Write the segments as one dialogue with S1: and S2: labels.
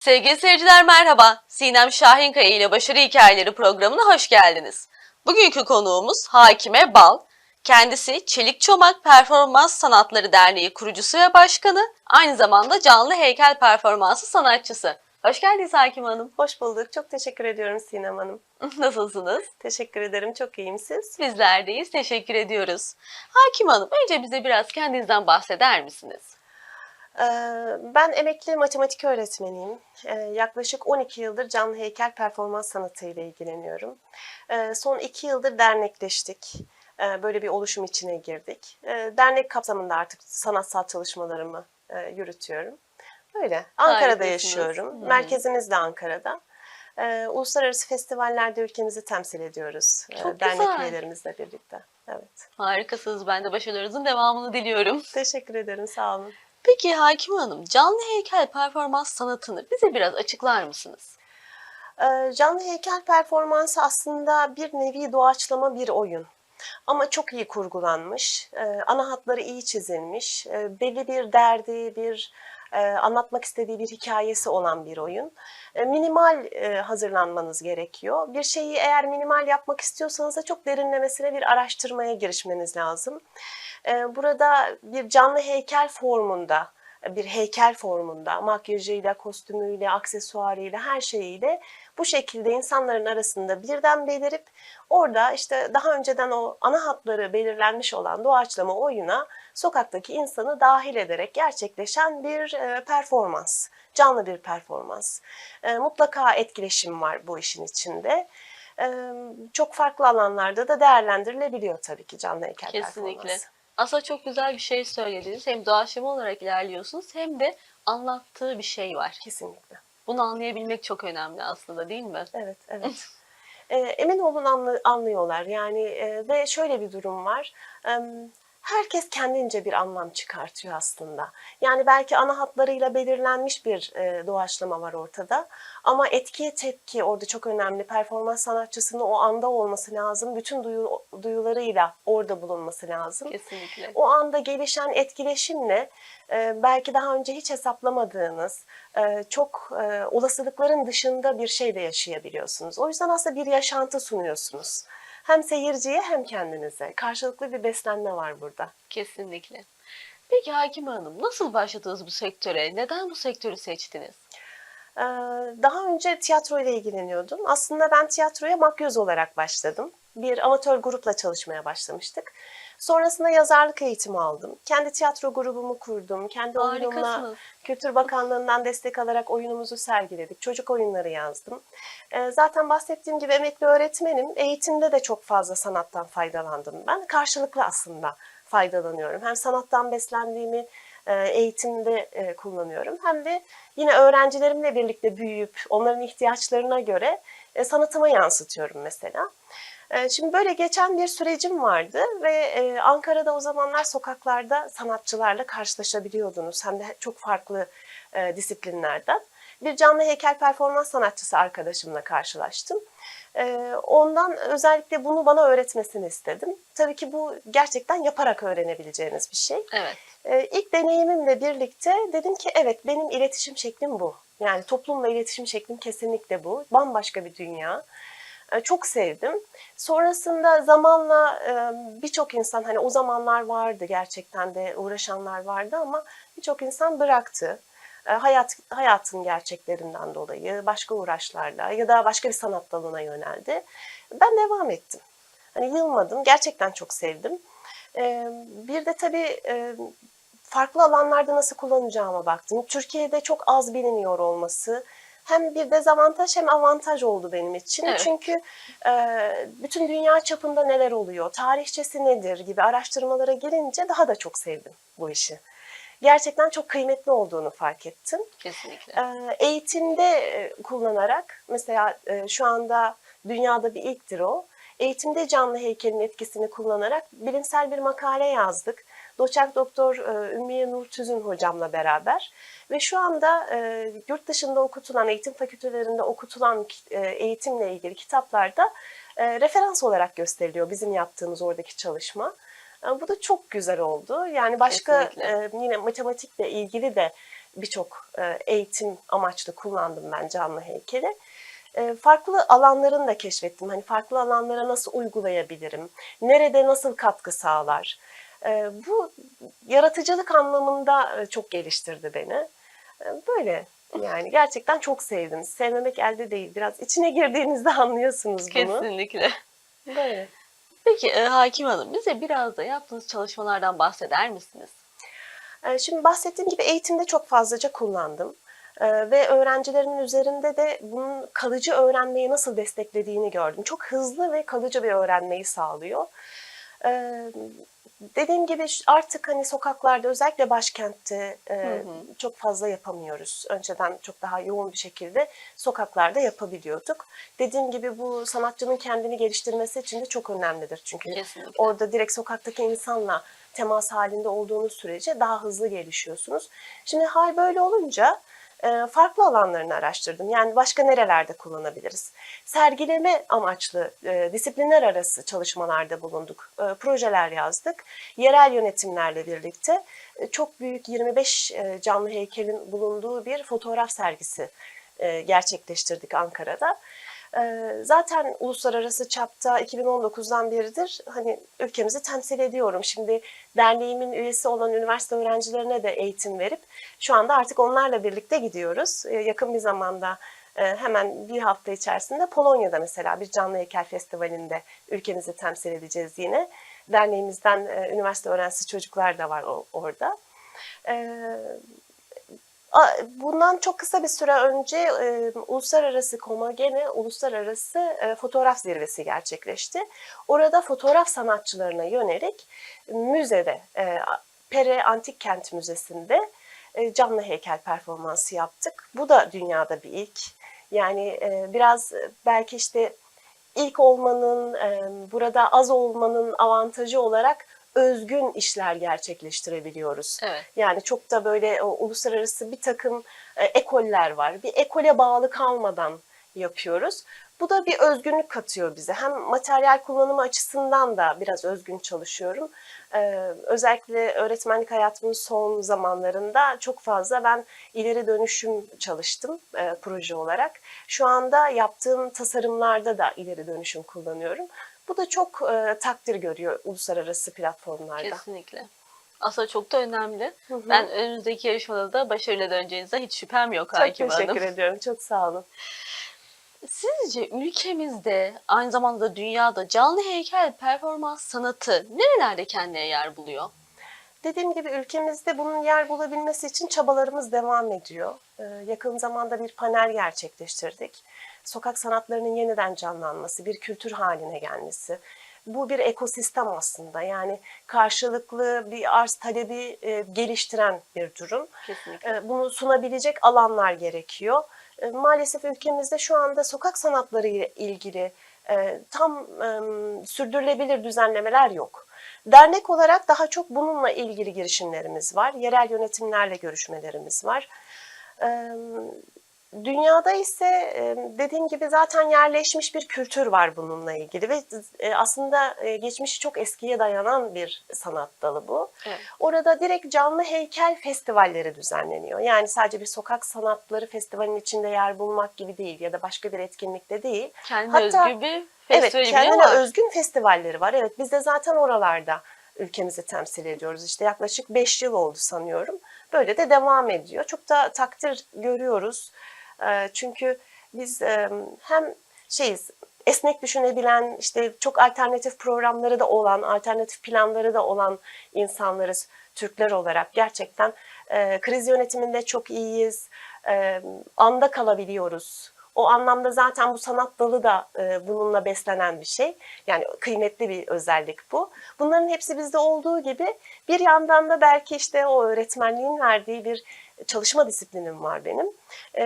S1: Sevgili seyirciler merhaba. Sinem Şahinkaya ile Başarı Hikayeleri programına hoş geldiniz. Bugünkü konuğumuz Hakime Bal. Kendisi Çelik Çomak Performans Sanatları Derneği kurucusu ve başkanı, aynı zamanda canlı heykel performansı sanatçısı. Hoş geldiniz Hakim Hanım.
S2: Hoş bulduk. Çok teşekkür ediyorum Sinem Hanım.
S1: Nasılsınız?
S2: Teşekkür ederim. Çok iyiyim siz.
S1: Bizler deyiz. Teşekkür ediyoruz. Hakim Hanım, önce bize biraz kendinizden bahseder misiniz?
S2: Ee, Ben emekli matematik öğretmeniyim. Ee, Yaklaşık 12 yıldır canlı heykel performans sanatıyla ilgileniyorum. Ee, Son 2 yıldır dernekleştik. Böyle bir oluşum içine girdik. Dernek kapsamında artık sanatsal çalışmalarımı e, yürütüyorum. Böyle. Ankara'da yaşıyorum. Merkezimiz de Ankara'da. Ee, Uluslararası festivallerde ülkemizi temsil ediyoruz. e,
S1: Çok
S2: Dernek
S1: güzel.
S2: üyelerimizle birlikte. Evet.
S1: Harikasınız. Ben de başarılarınızın devamını diliyorum.
S2: Teşekkür ederim. Sağ olun.
S1: Peki Hakim Hanım, canlı heykel performans sanatını bize biraz açıklar mısınız?
S2: Ee, Canlı heykel performansı aslında bir nevi doğaçlama bir oyun. Ama çok iyi kurgulanmış, e, ana hatları iyi çizilmiş, e, belli bir derdi, bir anlatmak istediği bir hikayesi olan bir oyun. E, Minimal e, hazırlanmanız gerekiyor. Bir şeyi eğer minimal yapmak istiyorsanız da çok derinlemesine bir araştırmaya girişmeniz lazım. E, Burada bir canlı heykel formunda, bir heykel formunda, makyajıyla, kostümüyle, aksesuarıyla, her şeyiyle bu şekilde insanların arasında birden belirip orada işte daha önceden o ana hatları belirlenmiş olan doğaçlama oyuna sokaktaki insanı dahil ederek gerçekleşen bir e, performans, canlı bir performans. E, Mutlaka etkileşim var bu işin içinde. E, Çok farklı alanlarda da değerlendirilebiliyor tabii ki canlı heykel
S1: Kesinlikle.
S2: performansı.
S1: Aslında çok güzel bir şey söylediniz. Hem doğaçlama olarak ilerliyorsunuz hem de anlattığı bir şey var.
S2: Kesinlikle.
S1: Bunu anlayabilmek çok önemli aslında değil mi?
S2: Evet, evet. Emin olun anlı- anlıyorlar. Yani ve şöyle bir durum var. Herkes kendince bir anlam çıkartıyor aslında. Yani belki ana hatlarıyla belirlenmiş bir e, doğaçlama var ortada. Ama etkiye tepki orada çok önemli. Performans sanatçısının o anda olması lazım. Bütün duyu, duyularıyla orada bulunması lazım.
S1: Kesinlikle.
S2: O anda gelişen etkileşimle e, belki daha önce hiç hesaplamadığınız e, çok e, olasılıkların dışında bir şey de yaşayabiliyorsunuz. O yüzden aslında bir yaşantı sunuyorsunuz. Hem seyirciye hem kendinize. Karşılıklı bir beslenme var burada.
S1: Kesinlikle. Peki Hakim Hanım nasıl başladınız bu sektöre? Neden bu sektörü seçtiniz?
S2: Ee, Daha önce tiyatro ile ilgileniyordum. Aslında ben tiyatroya makyöz olarak başladım. Bir amatör grupla çalışmaya başlamıştık. Sonrasında yazarlık eğitimi aldım. Kendi tiyatro grubumu kurdum. Kendi oyunumla. Kültür Bakanlığı'ndan destek alarak oyunumuzu sergiledik. Çocuk oyunları yazdım. Ee, Zaten bahsettiğim gibi emekli öğretmenim. Eğitimde de çok fazla sanattan faydalandım ben. Karşılıklı aslında faydalanıyorum. Hem sanattan beslendiğimi e, eğitimde e, kullanıyorum. Hem de yine öğrencilerimle birlikte büyüyüp onların ihtiyaçlarına göre e, sanatıma yansıtıyorum mesela. E, Şimdi böyle geçen bir sürecim vardı ve e, Ankara'da o zamanlar sokaklarda sanatçılarla karşılaşabiliyordunuz. Hem de çok farklı e, disiplinlerden. Bir canlı heykel performans sanatçısı arkadaşımla karşılaştım. E, Ondan özellikle bunu bana öğretmesini istedim. Tabii ki bu gerçekten yaparak öğrenebileceğiniz bir şey.
S1: Evet.
S2: Ee, İlk deneyimimle birlikte dedim ki evet benim iletişim şeklim bu. Yani toplumla iletişim şeklim kesinlikle bu. Bambaşka bir dünya. Ee, Çok sevdim. Sonrasında zamanla e, birçok insan hani o zamanlar vardı gerçekten de uğraşanlar vardı ama birçok insan bıraktı. Ee, Hayat hayatın gerçeklerinden dolayı başka uğraşlarla ya da başka bir sanat dalına yöneldi. Ben devam ettim. Hani yılmadım. Gerçekten çok sevdim. Bir de tabii e, farklı alanlarda nasıl kullanacağıma baktım. Türkiye'de çok az biliniyor olması hem bir dezavantaj hem avantaj oldu benim için.
S1: Evet.
S2: Çünkü e, bütün dünya çapında neler oluyor, tarihçesi nedir gibi araştırmalara girince daha da çok sevdim bu işi. Gerçekten çok kıymetli olduğunu fark ettim.
S1: Kesinlikle.
S2: Ee, Eğitimde e, kullanarak mesela e, şu anda dünyada bir ilktir o. Eğitimde canlı heykelin etkisini kullanarak bilimsel bir makale yazdık. Doçent Doktor e, Ümmiye Nur Tüzün hocamla beraber ve şu anda e, yurt dışında okutulan eğitim fakültelerinde okutulan e, eğitimle ilgili kitaplarda e, referans olarak gösteriliyor bizim yaptığımız oradaki çalışma. E, Bu da çok güzel oldu. Yani başka
S1: Kesinlikle.
S2: e, yine matematikle ilgili de birçok e, eğitim amaçlı kullandım ben canlı heykeli. Farklı alanlarını da keşfettim. Hani farklı alanlara nasıl uygulayabilirim? Nerede nasıl katkı sağlar? E, bu yaratıcılık anlamında e, çok geliştirdi beni. E, Böyle yani gerçekten çok sevdim. Sevmemek elde değil. Biraz içine girdiğinizde anlıyorsunuz bunu.
S1: Kesinlikle.
S2: Böyle.
S1: Peki e, Hakim Hanım bize biraz da yaptığınız çalışmalardan bahseder misiniz?
S2: Şimdi bahsettiğim gibi eğitimde çok fazlaca kullandım. Ve öğrencilerimin üzerinde de bunun kalıcı öğrenmeyi nasıl desteklediğini gördüm. Çok hızlı ve kalıcı bir öğrenmeyi sağlıyor. Ee, Dediğim gibi artık hani sokaklarda özellikle başkentte e,
S1: hı.
S2: çok fazla yapamıyoruz. Önceden çok daha yoğun bir şekilde sokaklarda yapabiliyorduk. Dediğim gibi bu sanatçının kendini geliştirmesi için de çok önemlidir. Çünkü
S1: Kesinlikle.
S2: orada direkt sokaktaki insanla temas halinde olduğunuz sürece daha hızlı gelişiyorsunuz. Şimdi hal böyle olunca farklı alanlarını araştırdım. Yani başka nerelerde kullanabiliriz? Sergileme amaçlı e, disiplinler arası çalışmalarda bulunduk. E, projeler yazdık. Yerel yönetimlerle birlikte e, çok büyük 25 e, canlı heykelin bulunduğu bir fotoğraf sergisi e, gerçekleştirdik Ankara'da. Zaten uluslararası çapta 2019'dan beridir hani ülkemizi temsil ediyorum. Şimdi derneğimin üyesi olan üniversite öğrencilerine de eğitim verip şu anda artık onlarla birlikte gidiyoruz. Yakın bir zamanda hemen bir hafta içerisinde Polonya'da mesela bir canlı heykel festivalinde ülkemizi temsil edeceğiz yine. Derneğimizden üniversite öğrencisi çocuklar da var orada. Bundan çok kısa bir süre önce e, uluslararası Komagene Uluslararası e, Fotoğraf Zirvesi gerçekleşti. Orada fotoğraf sanatçılarına yönelik müzede, e, Pere Antik Kent Müzesi'nde e, canlı heykel performansı yaptık. Bu da dünyada bir ilk. Yani e, biraz e, belki işte ilk olmanın, e, burada az olmanın avantajı olarak özgün işler gerçekleştirebiliyoruz.
S1: Evet.
S2: Yani çok da böyle o, uluslararası bir takım e, ekoller var. Bir ekole bağlı kalmadan yapıyoruz. Bu da bir özgünlük katıyor bize. Hem materyal kullanımı açısından da biraz özgün çalışıyorum. Ee, özellikle öğretmenlik hayatımın son zamanlarında çok fazla ben ileri dönüşüm çalıştım e, proje olarak. Şu anda yaptığım tasarımlarda da ileri dönüşüm kullanıyorum. Bu da çok e, takdir görüyor uluslararası platformlarda.
S1: Kesinlikle. Aslında çok da önemli.
S2: Hı hı.
S1: Ben önümüzdeki yarışmada da başarıyla döneceğinize hiç şüphem yok
S2: Çok
S1: Hakim
S2: teşekkür
S1: Hanım.
S2: ediyorum. Çok sağ olun.
S1: Sizce ülkemizde aynı zamanda dünyada canlı heykel performans sanatı nerelerde kendine yer buluyor?
S2: Dediğim gibi ülkemizde bunun yer bulabilmesi için çabalarımız devam ediyor. Ee, yakın zamanda bir panel gerçekleştirdik. Sokak sanatlarının yeniden canlanması, bir kültür haline gelmesi. Bu bir ekosistem aslında. Yani karşılıklı bir arz talebi e, geliştiren bir durum.
S1: Kesinlikle.
S2: E, Bunu sunabilecek alanlar gerekiyor. E, Maalesef ülkemizde şu anda sokak sanatları ile ilgili e, tam e, sürdürülebilir düzenlemeler yok. Dernek olarak daha çok bununla ilgili girişimlerimiz var. Yerel yönetimlerle görüşmelerimiz var. E, Dünyada ise dediğim gibi zaten yerleşmiş bir kültür var bununla ilgili ve e, aslında e, geçmişi çok eskiye dayanan bir sanat dalı bu.
S1: Evet.
S2: Orada direkt canlı heykel festivalleri düzenleniyor. Yani sadece bir sokak sanatları festivalinin içinde yer bulmak gibi değil ya da başka bir etkinlikte değil.
S1: Kendine
S2: Hatta-
S1: özgü bir
S2: Evet,
S1: festivali
S2: kendine
S1: var.
S2: özgün festivalleri var. Evet, biz de zaten oralarda ülkemizi temsil ediyoruz. İşte yaklaşık 5 yıl oldu sanıyorum. Böyle de devam ediyor. Çok da takdir görüyoruz. Ee, Çünkü biz hem şeyiz, esnek düşünebilen, işte çok alternatif programları da olan, alternatif planları da olan insanlarız Türkler olarak. Gerçekten e, kriz yönetiminde çok iyiyiz. E, anda kalabiliyoruz. O anlamda zaten bu sanat dalı da e, bununla beslenen bir şey. Yani kıymetli bir özellik bu. Bunların hepsi bizde olduğu gibi bir yandan da belki işte o öğretmenliğin verdiği bir çalışma disiplinim var benim. E,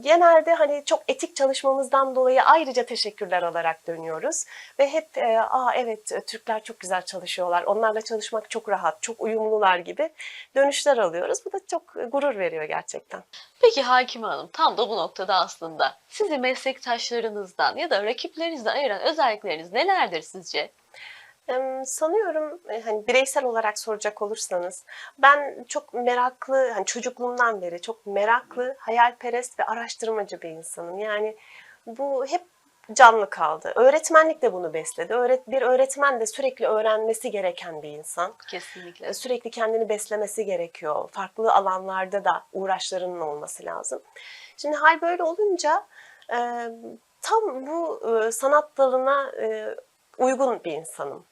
S2: genelde hani çok etik çalışmamızdan dolayı ayrıca teşekkürler alarak dönüyoruz. Ve hep e, aa evet Türkler çok güzel çalışıyorlar, onlarla çalışmak çok rahat, çok uyumlular gibi dönüşler alıyoruz. Bu da çok gurur veriyor gerçekten.
S1: Peki Hakim Hanım tam da bu noktada aslında sizi meslektaşlarınızdan ya da rakiplerinizden ayıran özellikleriniz nelerdir sizce?
S2: Sanıyorum e, hani bireysel olarak soracak olursanız ben çok meraklı hani çocukluğumdan beri çok meraklı, hayalperest ve araştırmacı bir insanım. Yani bu hep canlı kaldı. Öğretmenlik de bunu besledi. Öğret bir öğretmen de sürekli öğrenmesi gereken bir insan.
S1: Kesinlikle.
S2: E, Sürekli kendini beslemesi gerekiyor. Farklı alanlarda da uğraşlarının olması lazım. Şimdi hal böyle olunca e, tam bu e, sanat dalına e, uygun bir insanım.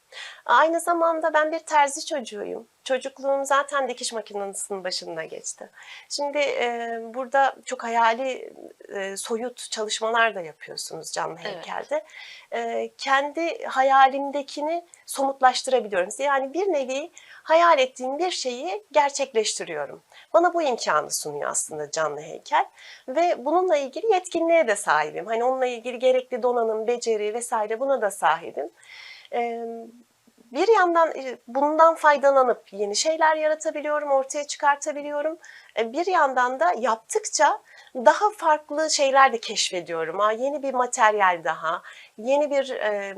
S2: Aynı zamanda ben bir terzi çocuğuyum. Çocukluğum zaten dikiş makinesinin başında geçti. Şimdi e, burada çok hayali e, soyut çalışmalar da yapıyorsunuz canlı
S1: Evet.
S2: heykelde. E, kendi hayalimdekini somutlaştırabiliyorum. Yani bir nevi hayal ettiğim bir şeyi gerçekleştiriyorum. Bana bu imkanı sunuyor aslında canlı heykel ve bununla ilgili yetkinliğe de sahibim. Hani onunla ilgili gerekli donanım, beceri vesaire buna da sahibim. Ee, bir yandan e, bundan faydalanıp yeni şeyler yaratabiliyorum, ortaya çıkartabiliyorum. Ee, Bir yandan da yaptıkça daha farklı şeyler de keşfediyorum. Ha, yeni bir materyal daha, yeni bir e,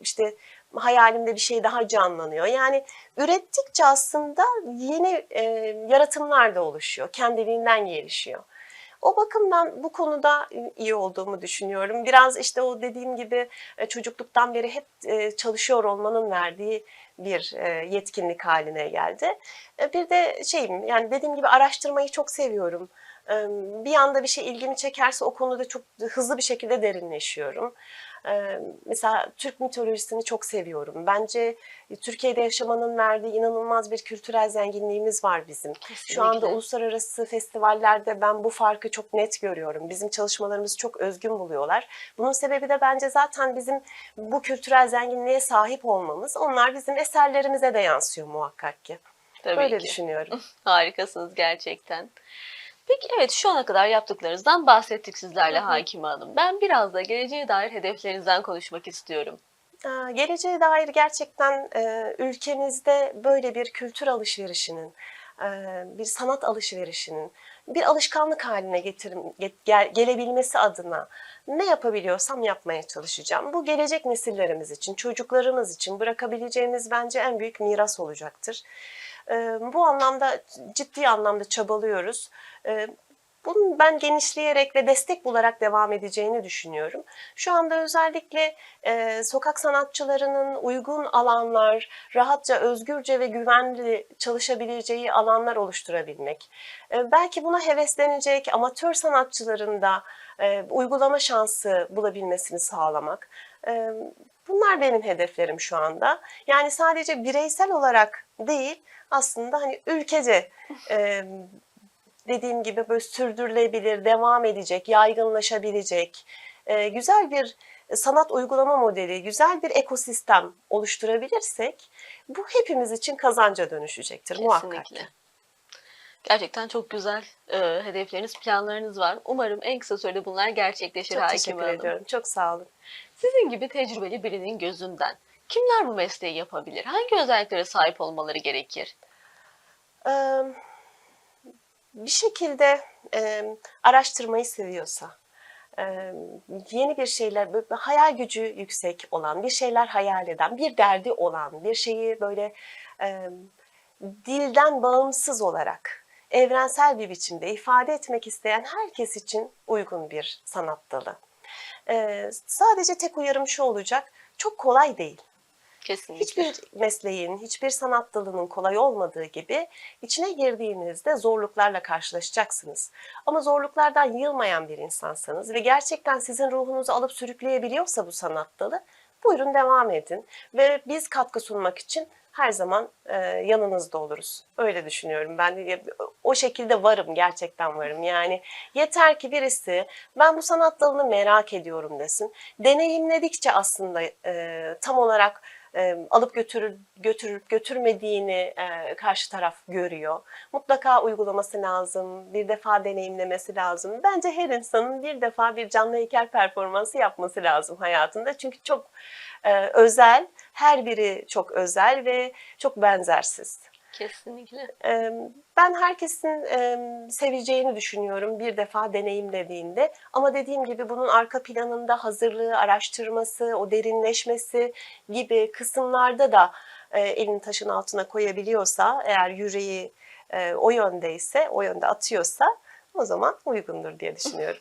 S2: işte hayalimde bir şey daha canlanıyor. Yani ürettikçe aslında yeni e, yaratımlar da oluşuyor, kendiliğinden gelişiyor. O bakımdan bu konuda iyi olduğumu düşünüyorum. Biraz işte o dediğim gibi e, çocukluktan beri hep e, çalışıyor olmanın verdiği bir e, yetkinlik haline geldi. Bir de şeyim yani dediğim gibi araştırmayı çok seviyorum. Bir anda bir şey ilgimi çekerse o konuda çok hızlı bir şekilde derinleşiyorum. E, Mesela Türk mitolojisini çok seviyorum. Bence Türkiye'de yaşamanın verdiği inanılmaz bir kültürel zenginliğimiz var bizim. Şu anda
S1: Kesinlikle.
S2: uluslararası festivallerde ben bu farkı çok net görüyorum. Bizim çalışmalarımızı çok özgün buluyorlar. Bunun sebebi de bence zaten bizim bu kültürel zenginliğe sahip olmamız. Onlar bizim eserlerimize de yansıyor muhakkak ki.
S1: Tabii
S2: Böyle
S1: ki.
S2: düşünüyorum.
S1: Harikasınız gerçekten. Peki evet şu ana kadar yaptıklarınızdan bahsettik sizlerle
S2: Hı hı.
S1: Hakime Hanım. Ben biraz da geleceğe dair hedeflerinizden konuşmak istiyorum.
S2: Aa, Geleceğe dair gerçekten e, ülkemizde böyle bir kültür alışverişinin, e, bir sanat alışverişinin bir alışkanlık haline getirim, get- gel- gelebilmesi adına ne yapabiliyorsam yapmaya çalışacağım. Bu gelecek nesillerimiz için, çocuklarımız için bırakabileceğimiz bence en büyük miras olacaktır. Bu anlamda ciddi anlamda çabalıyoruz. Bunun ben genişleyerek ve destek bularak devam edeceğini düşünüyorum. Şu anda özellikle e, sokak sanatçılarının uygun alanlar, rahatça, özgürce ve güvenli çalışabileceği alanlar oluşturabilmek. E, belki buna heveslenecek amatör sanatçıların da e, uygulama şansı bulabilmesini sağlamak. E, bunlar benim hedeflerim şu anda. Yani sadece bireysel olarak değil, aslında hani ülkece e, dediğim gibi böyle sürdürülebilir, devam edecek, yaygınlaşabilecek, e, güzel bir sanat uygulama modeli, güzel bir ekosistem oluşturabilirsek bu hepimiz için kazanca dönüşecektir muhakkak.
S1: Gerçekten çok güzel e, hedefleriniz, planlarınız var. Umarım en kısa sürede bunlar gerçekleşir
S2: Çok teşekkür
S1: Hanım.
S2: ediyorum. Çok sağ olun.
S1: Sizin gibi tecrübeli birinin gözünden kimler bu mesleği yapabilir? Hangi özelliklere sahip olmaları gerekir?
S2: Ee, bir şekilde e, araştırmayı seviyorsa, e, yeni bir şeyler, böyle hayal gücü yüksek olan, bir şeyler hayal eden, bir derdi olan, bir şeyi böyle e, dilden bağımsız olarak evrensel bir biçimde ifade etmek isteyen herkes için uygun bir sanat dalı. E, sadece tek uyarım şu olacak, çok kolay değil.
S1: Kesinlikle.
S2: Hiçbir mesleğin, hiçbir sanat dalının kolay olmadığı gibi içine girdiğinizde zorluklarla karşılaşacaksınız. Ama zorluklardan yılmayan bir insansanız ve gerçekten sizin ruhunuzu alıp sürükleyebiliyorsa bu sanat dalı, buyurun devam edin. Ve biz katkı sunmak için her zaman e, yanınızda oluruz. Öyle düşünüyorum. Ben de o şekilde varım, gerçekten varım. Yani yeter ki birisi ben bu sanat dalını merak ediyorum desin. Deneyimledikçe aslında e, tam olarak alıp götürür, götürüp götürmediğini e, karşı taraf görüyor. Mutlaka uygulaması lazım, bir defa deneyimlemesi lazım. Bence her insanın bir defa bir canlı heykel performansı yapması lazım hayatında. Çünkü çok e, özel, her biri çok özel ve çok benzersiz.
S1: Kesinlikle.
S2: Ben herkesin seveceğini düşünüyorum bir defa deneyimlediğinde. Ama dediğim gibi bunun arka planında hazırlığı, araştırması, o derinleşmesi gibi kısımlarda da e, elini taşın altına koyabiliyorsa, eğer yüreği e, o yöndeyse, o yönde atıyorsa o zaman uygundur diye düşünüyorum.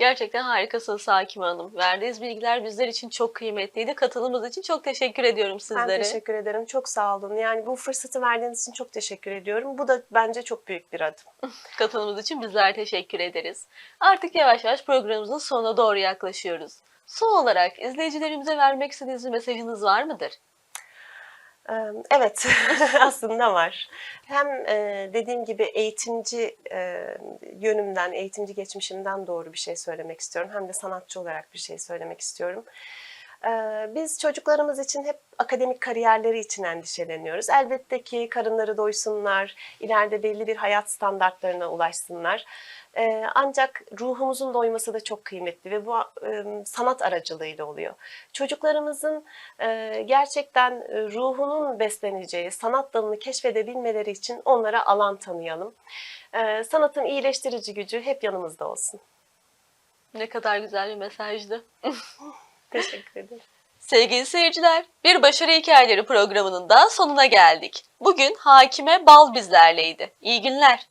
S1: Gerçekten harikasınız Hakime Hanım. Verdiğiniz bilgiler bizler için çok kıymetliydi. Katılımınız için çok teşekkür ediyorum
S2: Ben
S1: sizlere.
S2: teşekkür ederim. Çok sağ olun. Yani bu fırsatı verdiğiniz için çok teşekkür ediyorum. Bu da bence çok büyük bir adım.
S1: Katılımınız için bizler teşekkür ederiz. Artık yavaş yavaş programımızın sonuna doğru yaklaşıyoruz. Son olarak izleyicilerimize vermek istediğiniz bir mesajınız var mıdır?
S2: Evet, aslında var. Hem e, dediğim gibi eğitimci e, yönümden, eğitimci geçmişimden doğru bir şey söylemek istiyorum. Hem de sanatçı olarak bir şey söylemek istiyorum. Biz çocuklarımız için hep akademik kariyerleri için endişeleniyoruz. Elbette ki karınları doysunlar, ileride belli bir hayat standartlarına ulaşsınlar. Ancak ruhumuzun doyması da çok kıymetli ve bu sanat aracılığıyla oluyor. Çocuklarımızın gerçekten ruhunun besleneceği sanat dalını keşfedebilmeleri için onlara alan tanıyalım. Sanatın iyileştirici gücü hep yanımızda olsun.
S1: Ne kadar güzel bir mesajdı.
S2: Teşekkür ederim.
S1: Sevgili seyirciler, bir başarı hikayeleri programının da sonuna geldik. Bugün Hakime Bal bizlerleydi. İyi günler.